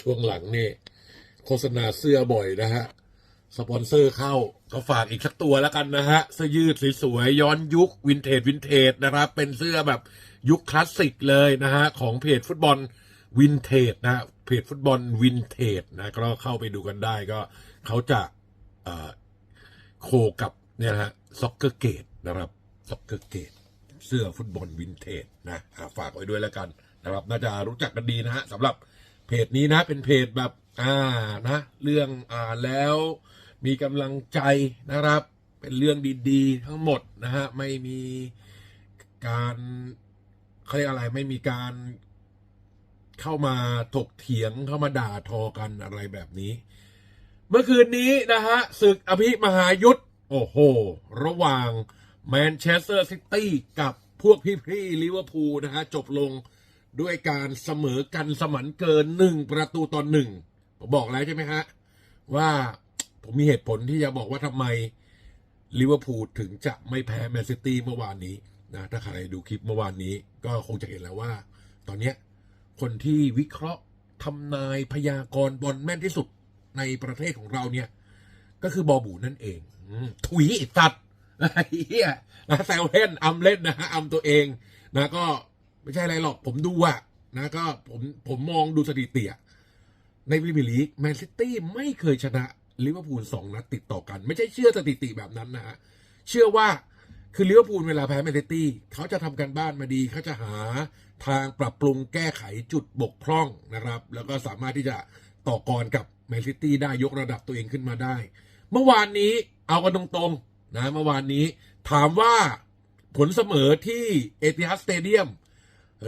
ช่วงหลังนี่โฆษณาเสื้อบ่อยนะฮะ สปอนเซอร์เข้าก็ฝากอีกสักตัวแล้วกันนะฮะ เสื้อยืดสวยๆย้อนยุควินเทจวินเทจนะครับ เป็นเสื้อแบบยุคคลาสสิกเลยนะฮะ ของเพจฟุตบอลวินเทจนะเพจฟุตบอลวินเทจนะ ก็เข้าไปดูกันได้ก็เขาจะโคกับเนี่ยฮะซ็อกเกอร์เกตนะครับซ็อกเกอร์เกตเสื้อฟุตบอลวินเทจนะฝากไว้ด้วยแล้วกันนะครับ น่าจะรู้จักกันดีนะฮะสำหรับ เพจนี้นะ เป็นเพจแบบอ่านะ เรื่องอ่านแล้วมีกำลังใจนะครับ เป็นเรื่องดีๆ ทั้งหมดนะฮะไม่มีการเขาเรียกอะไรไม่มีการเข้ามาถกเถียงเข้ามาด่าทอกันอะไรแบบนี้ เมื่อคืนนี้นะฮะศึกอภิมหายุทธโอ้โห ระหว่างแมนเชสเตอร์ซิตี้กับพวกพี่ๆลิเวอร์พูลนะฮะจบลง ด้วยการเสมอกันสมันเกินหนึ่งประตูต่อหนึ่งผมบอกแล้วใช่ไหมฮะ ว่าผมมีเหตุผลที่จะบอกว่าทำไมลิเวอร์พูลถึงจะไม่แพ้แมนซิตี้เมื่อวานนี้นะถ้าใครดูคลิปเมื่อวานนี้ก็คงจะเห็นแล้วว่า ตอนนี้คนที่วิเคราะห์ทำนายพยากรณ์บอลแม่นที่สุดในประเทศของเราเนี่ย ก็คือบอบูนั่นเองถุยไอ้สัตว์ไอ้เหี้ยนะแซวเล่นอำเล่นนะฮะอำตัวเองนะก็ ไม่ใช่อะไรหรอกผมดูอะนะก็ผมผมมองดูสถิติอะในพรีเมียร์ลีกแมนซิตี้ไม่เคยชนะลิเวอร์พูลสองนัดติดต่อกัน ไม่ใช่เชื่อสถิติแบบนั้นนะฮะเชื่อว่าคือลิเวอร์พูลเวลาแพ้แมนซิตี้เขาจะทำการบ้านมาดีเขาจะหาทางปรับปรุงแก้ไขจุดบกพร่องนะครับ แล้วก็สามารถที่จะต่อกรกับแมนซิตี้ได้ยกระดับตัวเองขึ้นมาได้ เมื่อวานนี้เอากันตรงๆนะเมื่อวานนี้ถามว่าผลเสมอที่เอติฮัดสเตเดียม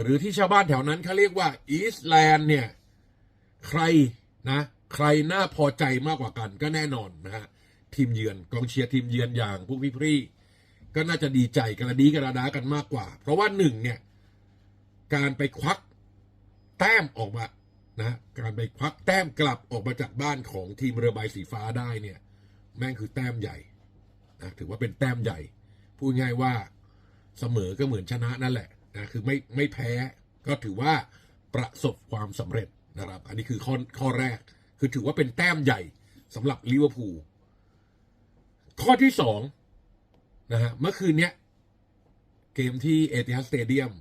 หรือที่ชาวบ้านแถวนั้นเขาเรียกว่าอีสแลนด์เนี่ย ใครนะ ใครน่าพอใจมากกว่ากันก็แน่นอนนะฮะทีมเยือนกองเชียร์ทีมเยือนอย่างพวกพี่พรี่ก็น่าจะดีใจกระดีกระดากันมากกว่า เพราะว่าหนึ่งเนี่ย การไปควักแต้มออกมานะการไปควักแต้มกลับออกมาจากบ้านของทีมเรือใบสีฟ้าได้เนี่ย แม่งคือแต้มใหญ่นะถือว่าเป็นแต้มใหญ่ พูดง่ายว่าเสมอก็เหมือนชนะนั่นแหละ นะคือไม่ไม่แพ้ก็ถือว่าประสบความสำเร็จนะครับ อันนี้คือข้อข้อแรก คือถือว่าเป็นแต้มใหญ่สำหรับลิเวอร์พูลข้อที่สองนะฮะเมื่อคืนเนี้ยเกมที่เอติฮัดสเตเดียม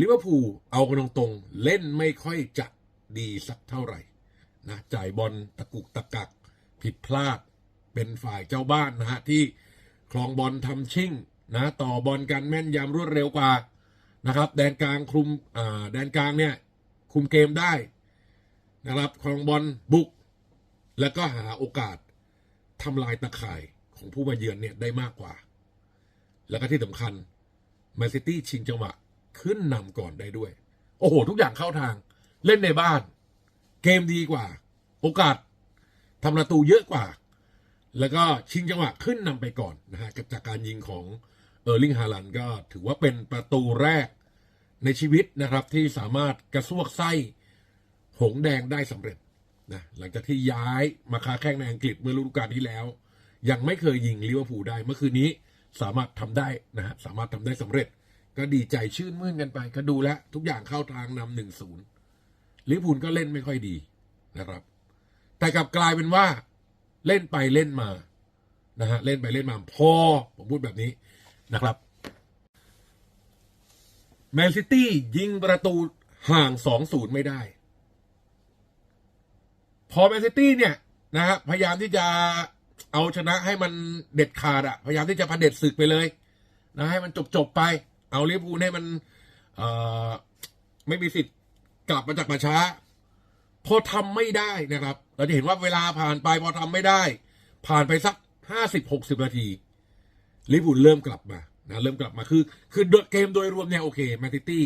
ลิเวอร์พูลเอากันตรงๆ เล่นไม่ค่อยจะดีสักเท่าไหร่นะจ่ายบอลตะกุกตะกัก ผิดพลาดเป็นฝ่ายเจ้าบ้านนะฮะที่คลองบอลทำชิ่ง นะต่อบอลกันแม่นยำรวดเร็วกว่านะครับ แดนกลางคุมอ่าแดนกลางเนี่ยคุมเกมได้นะครับคลองบอลบุก แล้วก็หาโอกาสทำลายตะข่ายของผู้มาเยือนเนี่ยได้มากกว่า แล้วก็ที่สำคัญแมนซิตี้ชิงจังหวะขึ้นนำก่อนได้ด้วย โอ้โห ทุกอย่างเข้าทาง เล่นในบ้าน เกมดีกว่า โอกาสทำประตูเยอะกว่า แล้วก็ชิงจังหวะขึ้นนำไปก่อนนะฮะจากการยิงของ เออร์ลิงฮาลันก็ถือว่าเป็นประตูแรกในชีวิตนะครับที่สามารถกระซวกไส้หงแดงได้สำเร็จนะหลังจากที่ย้ายมาค้าแข่งในอังกฤษเมื่อฤดูกาลที่แล้ว ยังไม่เคยยิงลิเวอร์พูลได้เมื่อคืนนี้สามารถทำได้นะฮะสามารถทำได้สำเร็จ ก็ดีใจชื่นมื่นกันไป ก็ดูแลวทุกอย่างเข้าทางนำหนึ่งศูนย์ลิเวอร์พูลก็เล่นไม่ค่อยดีนะครับ แต่กลับกลายเป็นว่าเล่นไปเล่นมานะฮะเล่นไปเล่นมาพอผมพูดแบบนี้ นะครับแมนซิตี้ยิงประตูห่างสองศูนย์ไม่ได้ พอแมนซิตี้เนี่ยนะฮะพยายามที่จะเอาชนะให้มันเด็ดขาดอะพยายามที่จะพเด็จศึกไปเลย นะให้มันจบจบไป เอาลิเวอร์พูลให้มันเอ่อไม่มีสิทธิ์กลับมาจากป่าช้า พอทำไม่ได้นะครับ เราจะเห็นว่าเวลาผ่านไปพอทำไม่ได้ ผ่านไปสักห้าสิบหกสิบนาที ลิเวอร์พูลเริ่มกลับมานะเริ่มกลับมาคือ คือเกมโดยรวมเนี่ยโอเคแมนซิตี้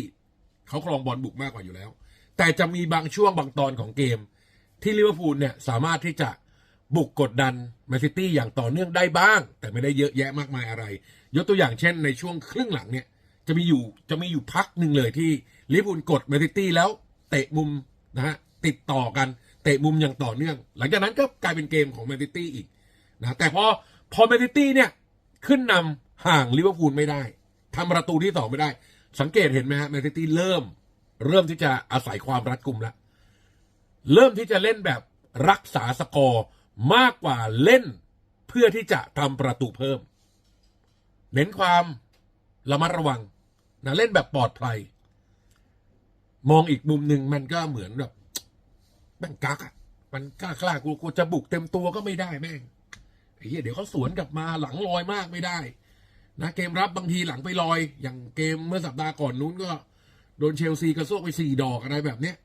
เขาครองบอลบุกมากกว่าอยู่แล้ว แต่จะมีบางช่วงบางตอนของเกม ที่ลิเวอร์พูลเนี่ยสามารถที่จะบุกกดดันแมนซิตี้อย่างต่อเนื่องได้บ้าง แต่ไม่ได้เยอะแยะมากมายอะไร ยกตัวอย่างเช่นในช่วงครึ่งหลังเนี่ย จะมีอยู่จะมีอยู่พักหนึ่งเลยที่ลิเวอร์พูลกดแมนซิตี้แล้วเตะมุมนะฮะติดต่อกันเตะมุมอย่างต่อเนื่อง หลังจากนั้นก็กลายเป็นเกมของแมนซิตี้อีกนะแต่พอพอแมนซิตี้เนี่ย ขึ้นนำห่างลิเวอร์พูลไม่ได้ทำประตูที่สองไม่ได้ สังเกตเห็นไหมฮะแมนซิตี้เริ่ม เริ่มที่จะอาศัยความรัดกุมแล้วเริ่มที่จะเล่นแบบรักษาสกอร์มากกว่าเล่นเพื่อที่จะทำประตูเพิ่ม เน้นความระมัดระวังนะเล่นแบบปลอดภัย มองอีกมุมหนึ่งมันก็เหมือนแบบแม่งกักอะมันกล้ากล้ากูกูจะบุกเต็มตัวก็ไม่ได้แม่ง ไอ้เหี้ยเดี๋ยวเขาสวนกลับมาหลังลอยมากไม่ได้ นะเกมรับบางทีหลังไปลอย อย่างเกมเมื่อสัปดาห์ก่อนนู้นก็โดนเชลซีกระซวกไปสี่ดอกอะไรแบบเนี้ย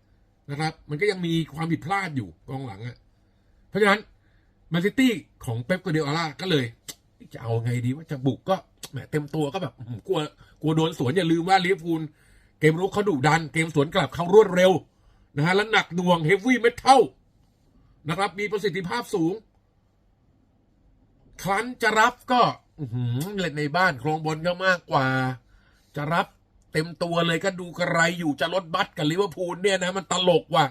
นะครับ มันก็ยังมีความผิดพลาดอยู่กองหลังอะ่ะ เพราะฉะนั้นแมนซิตี้ของเป๊ปกัวเดโอล่าก็เลย จะเอาไงดีว่าจะบุกก็แหมเต็มตัวก็แบบกลัวกลัวโดนสวนอย่าลืมว่าลิเวอร์พูลเกมรุกเขาดุดัน เกมสวนกลับเขารวดเร็วนะฮะและหนักหน่วงเฮฟวี่เมทัลนะครับ มีประสิทธิภาพสูง ครั้นจะรับก็หืเล่นในบ้านครองบอลก็มากกว่า จะรับเต็มตัวเลยก็ดูกระไรอยู่จะลดบัตกับลิเวอร์พูลเนี่ยนะ มันตลกว่ะ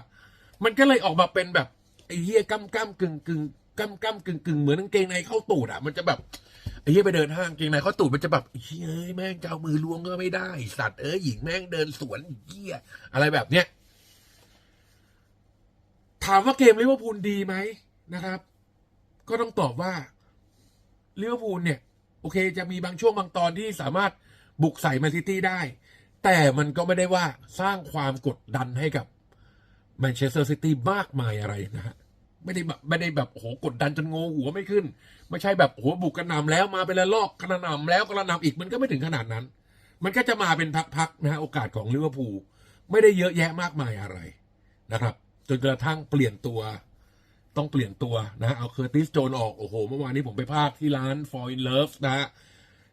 มันก็เลยออกมาเป็นแบบไอ้เหี้ยก้ำก้ำกึ่งกึ่งก้ำก้ำกึ่งกึ่งเหมือนกางเกงในเข้าตูดอะ มันจะแบบไอ้เหี้ยไปเดินห้างกางเกงในเข้าตูดมันจะแบบเฮ้ยแม่งจะเอามือล้วงก็ไม่ได้ สัตว์เอ้ยหญิงแม่งเดินสวนเหี้ยอะไรแบบเนี้ยถามว่าเกมลิเวอร์พูลดีไหมนะครับ ก็ต้องตอบว่า ลิเวอร์พูลเนี่ย โอเคจะมีบางช่วงบางตอนที่สามารถบุกใส่แมนซิตี้ได้ แต่มันก็ไม่ได้ว่าสร้างความกดดันให้กับแมนเชสเตอร์ซิตี้มากมายอะไรนะฮะไม่ได้แบบไม่ได้แบบโอ้โหกดดันจนงงหัวไม่ขึ้น ไม่ใช่แบบโอ้โหบุกกระหน่ำแล้วมาเป็นละลอกกระหน่ำแล้วกระหน่ำอีกมันก็ไม่ถึงขนาดนั้น มันก็จะมาเป็นพักๆนะฮะโอกาสของลิเวอร์พูลไม่ได้เยอะแยะมากมายอะไรนะครับ จนกระทั่งเปลี่ยนตัว ต้องเปลี่ยนตัวนะเอาเคอร์ติสโจนออก โอ้โห เมื่อวานนี้ผมไปพากที่ร้าน For in Love นะฮะ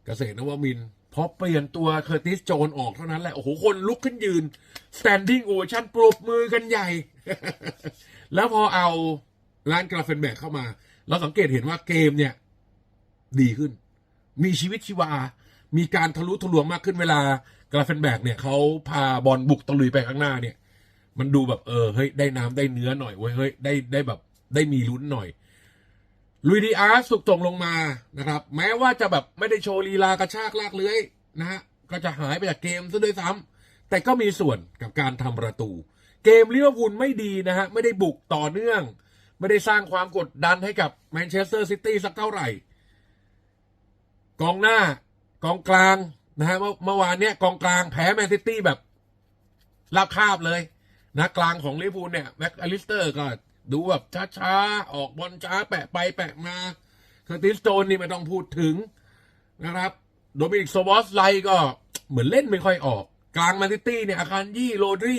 เกษตรนวมินทร์พอเปลี่ยนตัวเคอร์ติสโจนออกเท่านั้นแหละ โอ้โห คนลุกขึ้นยืน standing ovation ปรบมือกันใหญ่ แล้วพอเอาร้านกราเฟนแบกเข้ามา เราสังเกตเห็นว่าเกมเนี่ย ดีขึ้น มีชีวิตชีวา มีการทะลุทะลวงมากขึ้นเวลากราเฟนแบกเนี่ยเขาพาบอลบุกตะลุยไปข้างหน้าเนี่ย มันดูแบบเออเฮ้ยได้น้ำได้เนื้อหน่อยเว้ยเฮ้ยได้ได้แบบ ได้มีลุ้นหน่อยลุยดีอาร์สุกตรงลงมานะครับ แม้ว่าจะแบบไม่ได้โชว์ลีลากระชากลากเลื้อยนะฮะก็จะหายไปจากเกมซะด้วยซ้ำแต่ก็มีส่วนกับการทำประตู เกมลิเวอร์พูลไม่ดีนะฮะไม่ได้บุกต่อเนื่อง ไม่ได้สร้างความกดดันให้กับแมนเชสเตอร์ซิตี้สักเท่าไหร่ กองหน้ากองกลางนะฮะเมื่อเมื่อวานเนี้ยกองกลางแพ้แมนซิตี้แบบราบคาบเลยนะกลางของลิเวอร์พูลเนี่ยแม็กอลิสเตอร์ก็ ดูแบบช้าๆ ออกบอลช้าแปะไปแปะมาคอร์ติสโจนนี่ไม่ต้องพูดถึงนะครับโดมินิกโซบอสไลก็เหมือนเล่นไม่ค่อยออก กลางมนซิตี้เนี่ยอาคารยี่โรดรี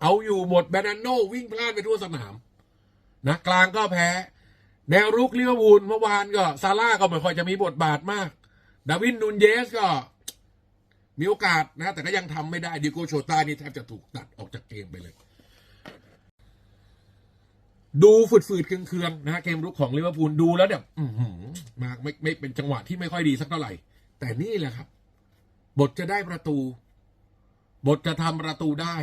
เอาอยู่หมดแบรนโนวิ่งพลาดไปทั่วสนามนะกลางก็แพ้ แนวรุกลิเวอร์พูลเมื่อวานก็ซาร่าก็ไม่ค่อยจะมีบทบาทมาก ดาวินนูนเยสก็มีโอกาสนะ แต่ก็ยังทำไม่ได้ดิโกโชต้านี่แทบจะถูกตัดออกจากเกมไปเลย ดูฝืดๆเคืองๆนะฮะเกมรุกของลิเวอร์พูลดูแล้วแบบอื้อหือมาไม่ไม่เป็นจังหวะที่ไม่ค่อยดีสักเท่าไหร่ แต่นี่แหละครับ บทจะได้ประตู บทจะทำประตูได้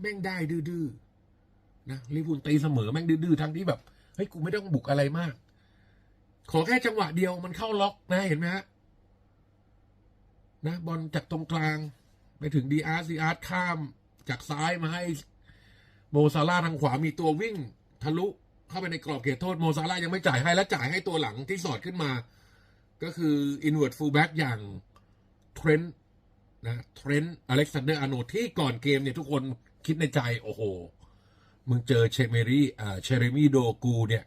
แม่งได้ดื้อๆนะลิเวอร์พูลตีเสมอแม่งดื้อๆทั้งที่แบบเฮ้ยกูไม่ต้องบุกอะไรมาก ขอแค่จังหวะเดียวมันเข้าล็อกนะเห็นไหมฮะนะบอลจากตรงกลาง ไปถึงดีอาร์ดีอาร์ข้ามจากซ้ายมาให้ โมซาร่าทางขวามีตัววิ่งทะลุเข้าไปในกรอบเขตโทษโมซาร่ายังไม่จ่ายให้และจ่ายให้ตัวหลังที่สอดขึ้นมา ก็คืออินเว r ร์ full back อย่างเทรนต์นะเทรนต์อเล็กซานเดอร์อาโนที่ก่อนเกมเนี่ยทุกคนคิดในใจโอ้โห มึงเจอเชเมรี่อ่าเชเรมี่โดกูเนี่ย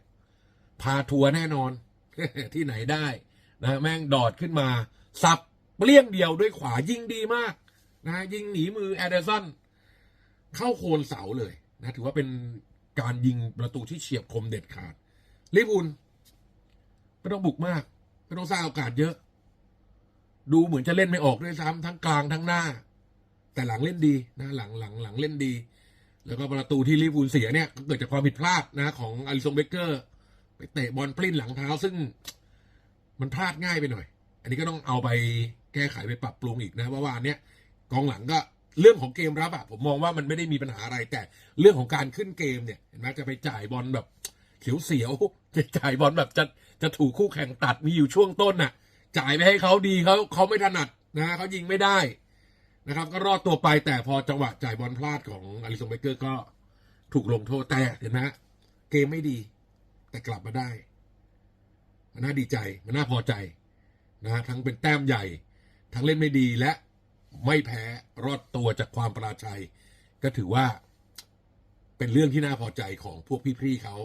พาทัวร์แน่นอน ที่ไหนได้นะแม่งดอดขึ้นมาสับเปลี่ยงเดียวด้วยขวายิงดีมากนะยิงหนีมือแอดเดอร์สันเข้าโคนเสาเลย นะถือว่าเป็นการยิงประตูที่เฉียบคมเด็ดขาดลิฟวูลไม่ต้องบุกมาก ไม่ต้องสร้างโอกาสเยอะ ดูเหมือนจะเล่นไม่ออกด้วยซ้ำทั้งกลางทั้งหน้า แต่หลังเล่นดีนะหลังหลังหลังเล่นดี แล้วก็ประตูที่ลิฟวูลเสียเนี่ยเกิดจากความผิดพลาดนะของอลิซงเบเกอร์ ไปเตะบอลปลิ้นหลังเท้าซึ่งมันพลาดง่ายไปหน่อย อันนี้ก็ต้องเอาไปแก้ไขไปปรับปรุงอีกนะเพราะว่าอันเนี้ยกองหลังก็ เรื่องของเกมรับอะผมมองว่ามันไม่ได้มีปัญหาอะไร แต่เรื่องของการขึ้นเกมเนี่ยเห็นไหมจะไปจ่ายบอลแบบเขียวเสียวๆจะจ่ายบอลแบบจะจะถูกคู่แข่งตัดมีอยู่ช่วงต้นน่ะ จ่ายไปให้เขาดีเขาเขาไม่ถนัดนะเขายิงไม่ได้นะครับ ก็รอดตัวไปแต่พอจังหวะจ่ายบอลพลาดของอลิซงเบเกอร์ก็ถูกลงโทษแต่เห็นไหมเกมไม่ดี แต่กลับมาได้ มันน่าดีใจ มันน่าพอใจนะฮะทั้งเป็นแต้มใหญ่ ทั้งเล่นไม่ดีและ ไม่แพ้รอดตัวจากความปราชัย ก็ถือว่าเป็นเรื่องที่น่าพอใจของพวกพี่ๆเขา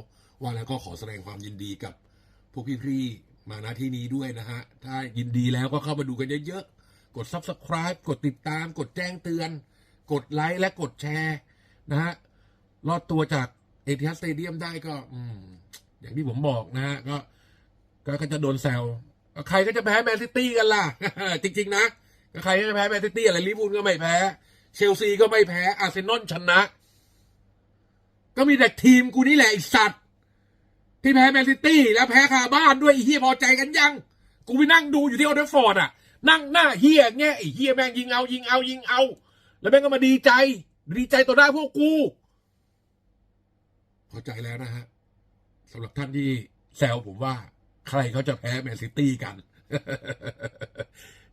ว่าแล้วก็ขอแสดงความยินดีกับพวกพี่ๆมาณที่นี้ด้วยนะฮะ ถ้ายินดีแล้วก็เข้ามาดูกันเยอะๆ กด subscribe กดติดตาม กดแจ้งเตือน กดไลค์และกดแชร์นะฮะ รอดตัวจากเอทีฮัสเตเดียมได้ก็อืมอย่างที่ผมบอกนะฮะก็ก็จะโดนแซวใครก็จะแพ้แมนซิตี้กันล่ะ จริง ๆ นะ ใครก็จะแพ้แมนซิตี้อะไรลิเวอร์พูลก็ไม่แพ้ เชลซีก็ไม่แพ้ อาร์เซนอลชนะ ก็มีแต่ทีมกูนี่แหละไอสัตว์ ที่แพ้แมนซิตี้แล้วแพ้คาบ้านด้วยไอเฮียพอใจกันยัง กูไปนั่งดูอยู่ที่โอเดฟอร์ดอะ นั่งหน้าเฮียแง่ไอเฮียแม่งยิงเอายิงเอายิงเอา แล้วแม่งก็มาดีใจ ดีใจต่อหน้าพวกกู พอใจแล้วนะฮะสำหรับท่านที่แซวผมว่า ใครเขาจะแพ้แมนซิตี้กัน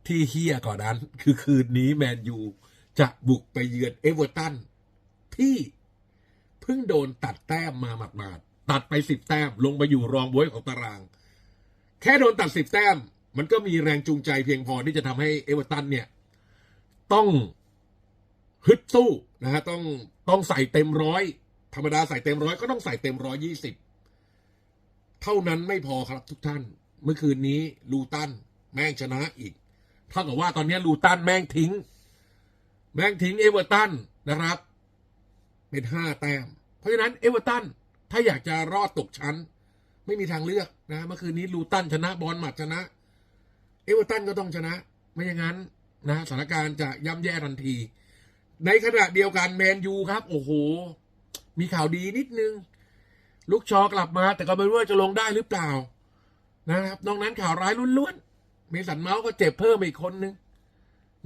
ที่เฮียก่อนนั้น คือคืนนี้แมนยูจะบุกไปเยือนเอเวอร์ตันที่เพิ่งโดนตัดแต้มมาหมาดๆตัดไปสิบแต้มลงไปอยู่รองบวยของตาราง แค่โดนตัดสิบแต้ม มันก็มีแรงจูงใจเพียงพอที่จะทำให้เอเวอร์ตันเนี่ย ต้องฮึดสู้นะฮะต้องต้องใส่เต็มร้อยธรรมดาใส่เต็มร้อยก็ต้องใส่เต็มร้อยยี่สิบเท่านั้นไม่พอครับทุกท่าน เมื่อคืนนี้ลูตันแม่งชนะอีก เท่ากับว่าตอนนี้ลูตันแม่งทิ้ง แม่งทิ้งเอเวอร์ตันนะครับ เป็นห้าแต้ม เพราะฉะนั้นเอเวอร์ตันถ้าอยากจะรอดตกชั้น ไม่มีทางเลือกนะเมื่อคืนนี้ลูตันชนะบอลหมัดชนะ เอเวอร์ตันก็ต้องชนะ ไม่อย่างนั้นนะสถานการณ์จะย่ำแย่ทันที ในขณะเดียวกันแมนยูครับ โอ้โห มีข่าวดีนิดนึง ลูกชอกลับมา แต่ก็ไม่รู้ว่าจะลงได้หรือเปล่านะครับนอกนั้นข่าวร้ายล้วน เมสันเมาส์ก็เจ็บเพิ่มอีกคนนึง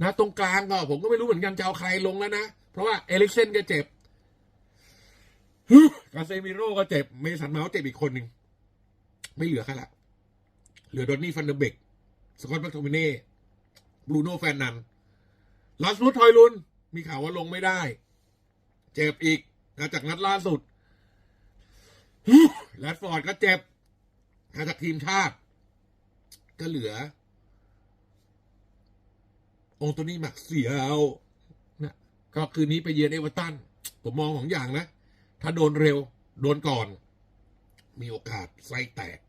นะ ตรงกลางก็ผมก็ไม่รู้เหมือนกันจะเอาใครลงแล้วนะ เพราะว่าเอลิกเซนก็เจ็บกาเซมิโร่ก็เจ็บ เมสันเมาส์เจ็บอีกคนหนึ่งไม่เหลือใครละเหลือดอนนี่ฟันเดอร์เบกสกอตแบ็กโทมิเน่บรูโน่แฟนนันลาสลุททอยลุน มีข่าวว่าลงไม่ได้ เจ็บอีกนะจากนัดล่าสุดแรดฟอร์ดก็เจ็บมาจากทีมชาติ ก็เหลือ องโตนี่หมักเสียวนะก็คืนนี้ไปเยือนเอเวอร์ตันผมมองของอย่างนะ ถ้าโดนเร็ว โดนก่อน มีโอกาสไส้แตก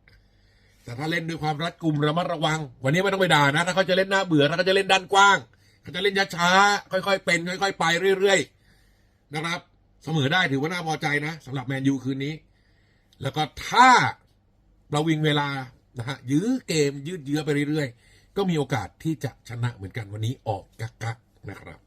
แต่ถ้าเล่นด้วยความรัดกุมระมัดระวัง วันนี้ไม่ต้องไปด่านะ ถ้าเขาจะเล่นหน้าเบื่อถ้าเขาจะเล่นด้านกว้าง เขาจะเล่นช้าๆค่อยๆเป็น ค่อยๆไปเรื่อยๆนะครับ เสมอได้ถือว่าน่าพอใจนะสำหรับแมนยูคืนนี้ แล้วก็ถ้าประวิงเวลานะฮะยื้อเกมยืดเยื้อไปเรื่อยๆ ก็มีโอกาสที่จะชนะเหมือนกันวันนี้ออกกักกักนะครับ